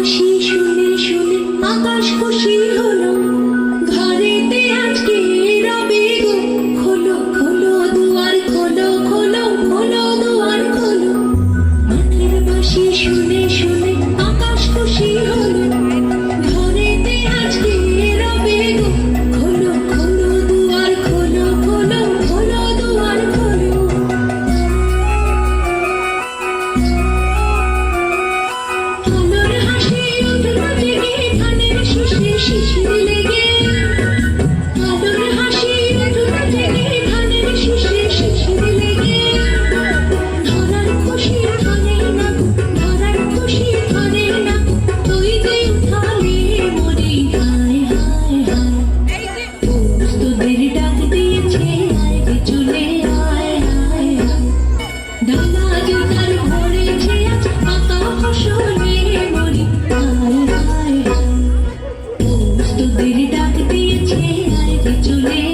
বাসি শুনে শুনে আকাশ খুশি হলো। you leave.